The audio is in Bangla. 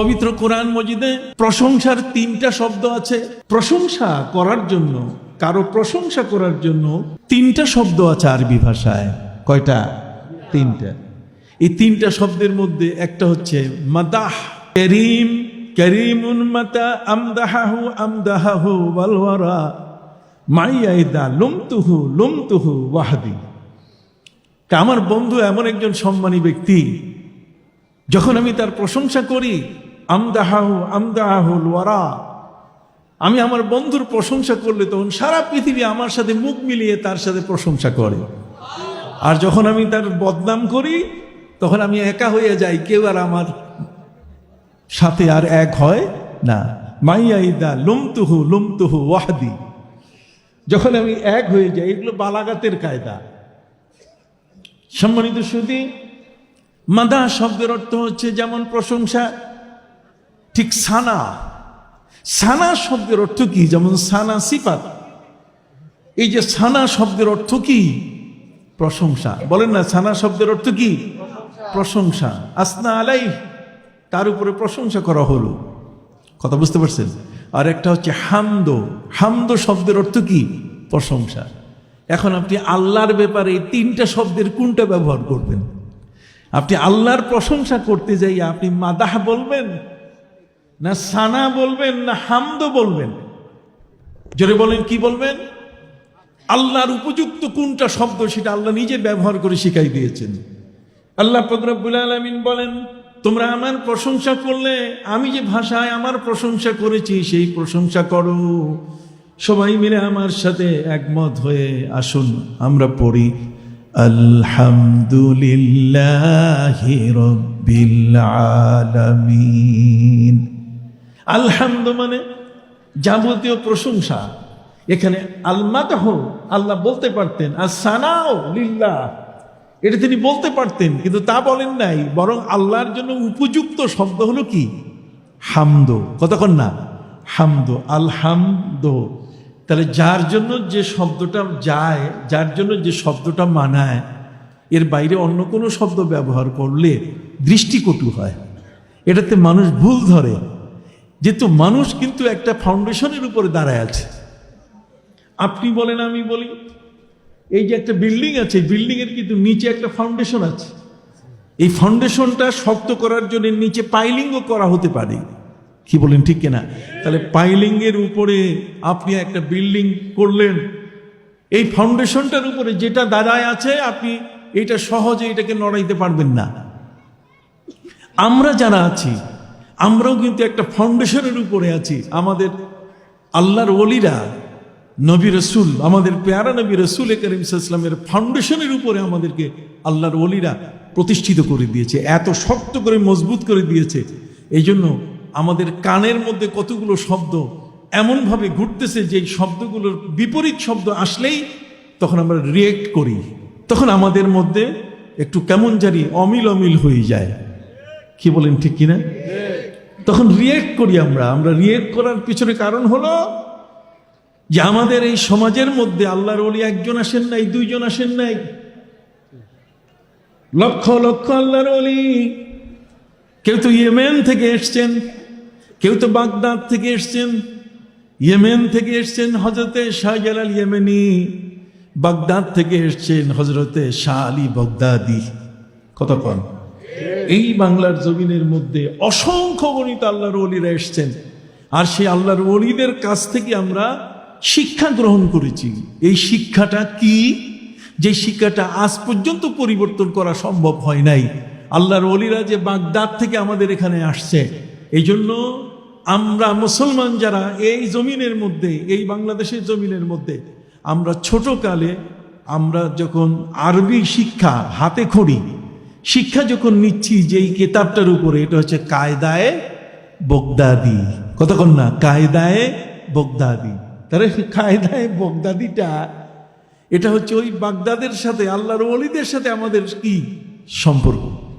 পবিত্র কোরআন মজিদে প্রশংসার তিনটা শব্দ আছে। প্রশংসা করার জন্য, কারও প্রশংসা করার জন্য তিনটা শব্দ আছে আরবি ভাষায়। কয়টা? তিনটা। এই তিনটা শব্দের মধ্যে একটা হচ্ছে মাদাহ। করিম, করিমুন মাতা আমদাহাহু আমদাহাহু মাইয়াইদা লুমতুহু লুমতুহু ওয়াহাদি। আমার বন্ধু এমন একজন সম্মানী ব্যক্তি, যখন আমি তার প্রশংসা করি আমদাহাহু, আমদাহুল ওয়ারা। আমি আমার বন্ধুর প্রশংসা করলে তখন সারা পৃথিবী আমার সাথে মুখ মিলিয়ে তার সাথে প্রশংসা করে। আর যখন আমি তার বদনাম করি, তখন আমি একা হয়ে যাই, কেউ আর আমার সাথে আর এক হয় না। মাইয়াইদা লুমতুহু লুমতুহু ওয়াহাদি। যখন আমি এক হয়ে যাই, এগুলো বালাগাতের কায়দা। সম্মানিত সুদী মাদা শব্দের অর্থ হচ্ছে যেমন প্রশংসা ঠিক সানা। সানা শব্দের অর্থ কি? যেমন সানা সিফাত। এই যে সানা শব্দের অর্থ কি? প্রশংসা। বলেন না, সানা শব্দের অর্থ কি? প্রশংসা। আসনা আলাই তার উপরে প্রশংসা করা হলো। কথা বুঝতে পারছেন? আর একটা হচ্ছে হামদ। হামদ শব্দের অর্থ কি? প্রশংসা। এখন আপনি আল্লাহর ব্যাপারে এই তিনটা শব্দের কোনটা ব্যবহার করবেন? আপনি আল্লাহর প্রশংসা করতে যাই আপনি মাদাহ বলবেন? না সানা বলবেন, না হামদ বলবেন। জোরে বলেন, কি বলবেন? আল্লাহর উপযুক্ত কোনটা শব্দ সেটা আল্লাহ নিজে ব্যবহার করে শিখাই দিয়েছেন। আল্লাহ ফদরবুল আলমিন বলেন, তোমরা আমার প্রশংসা করলে, আমি যে ভাষায় আমার প্রশংসা করেছি, সেই প্রশংসা করো। সবাই মিলে আমার সাথে একমত হয়ে আসুন, আমরা পড়ি, আলহামদুলিল্লাহ রব্বিল আলামিন। আলহামদ মানে যাবতীয় প্রশংসা। এখানে আলমাতাহ আল্লাহ বলতে পারতেন আর সানাও লিল্লাহ। এটা তিনি বলতে পারতেন, কিন্তু তা বলেন নাই, বরং আল্লাহর জন্য উপযুক্ত শব্দ হলো কি? হামদ। কতক্ষণ না? হামদ, আলহামদ। তাহলে যার জন্য যে শব্দটা যায়, যার জন্য যে শব্দটা মানায়, এর বাইরে অন্য কোনো শব্দ ব্যবহার করলে দৃষ্টিকটু হয়। এটাতে মানুষ ভুল ধরে। যেহেতু মানুষ কিন্তু একটা ফাউন্ডেশনের উপরে দাঁড়ায় আছে। আপনি বলেন, আমি বলি, এই যে একটা বিল্ডিং আছে বিল্ডিং এর কিন্তু নিচে একটা ফাউন্ডেশন আছে। এই ফাউন্ডেশনটা শক্ত করার জন্য নিচে পাইলিংও করা হতে পারে। কি বলেন, ঠিক কিনা? তাহলে পাইলিং এর উপরে আপনি একটা বিল্ডিং করলেন। এই ফাউন্ডেশনটার উপরে যেটা দাঁড়ায় আছে, আপনি এটা সহজে এটাকে নড়াইতে পারবেন না। আমরা যারা আছি আমরাও কিন্তু একটা ফাউন্ডেশনের উপরে আছি। আমাদের আল্লাহর ওলিরা, নবী রসুল, আমাদের পেয়ারা নবী রসুল করিম ইসলামের ফাউন্ডেশনের উপরে আমাদেরকে আল্লাহর ওলিরা প্রতিষ্ঠিত করে দিয়েছে, এত শক্ত করে, মজবুত করে দিয়েছে। এই জন্য আমাদের কানের মধ্যে কতগুলো শব্দ এমনভাবে ঘুরতেছে যে শব্দগুলোর বিপরীত শব্দ আসলেই তখন আমরা রিয়েক্ট করি। তখন আমাদের মধ্যে একটু কেমন জানি অমিল অমিল হয়ে যায়। কি বলেন ঠিক কিনা? তখন রিয়েক্ট করি আমরা। আমরা রিয়েক্ট করার পিছনে কারণ হলো যে আমাদের এই সমাজের মধ্যে আল্লাহর ওলি একজন আসেন নাই, দুইজন আসেন নাই। লক্ষ লক্ষ আল্লাহর ওলি। কেউ তো ইয়েমেন থেকে এসছেন, কেউ তো বাগদাদ থেকে এসছেন, ইয়েমেন থেকে এসছেন হজরতে শাহজালাল ইয়েমেনি, বাগদাদ থেকে এসছেন হজরতে শাহ আলী বগদাদি। কতক্ষণ এই বাংলার জমিনের মধ্যে অসংখ্য গণিত আল্লাহর অলিরা এসছেন। আর সেই আল্লাহর অলিদের কাছ থেকে আমরা শিক্ষা গ্রহণ করেছি। এই শিক্ষাটা কি? যে শিক্ষাটা আজ পর্যন্ত পরিবর্তন করা সম্ভব হয় নাই। আল্লাহর অলিরা যে বাগদাদ থেকে আমাদের এখানে আসছে এই জন্য আমরা মুসলমান যারা এই জমিনের মধ্যে, এই বাংলাদেশের জমিনের মধ্যে, আমরা ছোটকালে আমরা যখন আরবি শিক্ষা হাতে খড়ি শিক্ষা যখন নিচ্ছি যে এই কেতাবটার উপরে, এটা হচ্ছে কায়দায় বগদাদি। কতক্ষণ না? কায়দায় বগদাদি। তাহলে কায়দায় বগদাদিটা, এটা হচ্ছে ওই বাগদাদের সাথে, আল্লাহর অলিদের সাথে আমাদের কি সম্পর্ক?